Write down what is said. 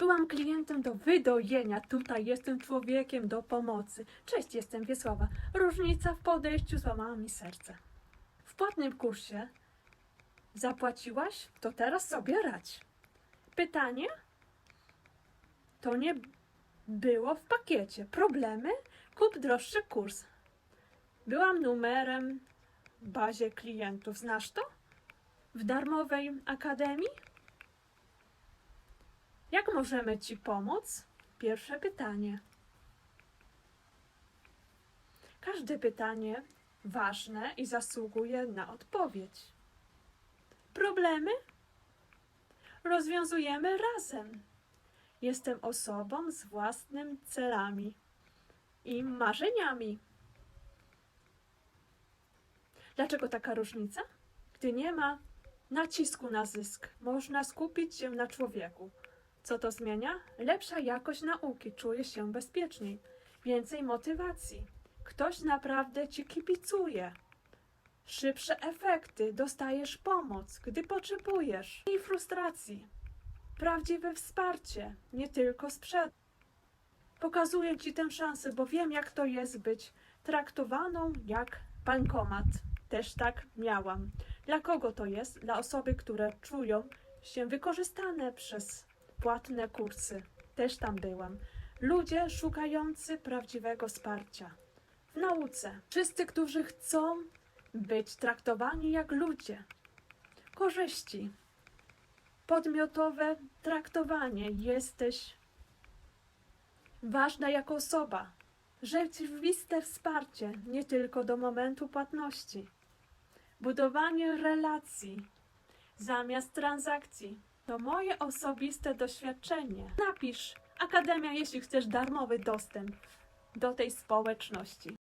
byłam klientem do wydojenia, tutaj jestem człowiekiem do pomocy. Cześć, jestem Wiesława. Różnica w podejściu złamała mi serce. W płatnym kursie zapłaciłaś, to teraz sobie radź. Pytanie? To nie było w pakiecie. Problemy? Kup droższy kurs. Byłam numerem w bazie klientów. Znasz to? W darmowej akademii? Jak możemy Ci pomóc? Pierwsze pytanie. Każde pytanie ważne i zasługuje na odpowiedź. Problemy? Rozwiązujemy razem. Jestem osobą z własnymi celami i marzeniami. Dlaczego taka różnica? Gdy nie ma nacisku na zysk, można skupić się na człowieku. Co to zmienia? Lepsza jakość nauki, czuje się bezpieczniej, więcej motywacji. Ktoś naprawdę ci kibicuje. Szybsze efekty, dostajesz pomoc, gdy potrzebujesz. I frustracji. Prawdziwe wsparcie, nie tylko sprzed. Pokazuję ci tę szansę, bo wiem, jak to jest być traktowaną jak bankomat. Też tak miałam. Dla kogo to jest? Dla osoby, które czują się wykorzystane przez płatne kursy. Też tam byłam. Ludzie szukający prawdziwego wsparcia. W nauce. Wszyscy, którzy chcą być traktowani jak ludzie. Korzyści. Podmiotowe traktowanie. Jesteś ważna jako osoba. Rzeczywiste wsparcie, nie tylko do momentu płatności. Budowanie relacji zamiast transakcji. To moje osobiste doświadczenie. Napisz Akademia, jeśli chcesz darmowy dostęp do tej społeczności.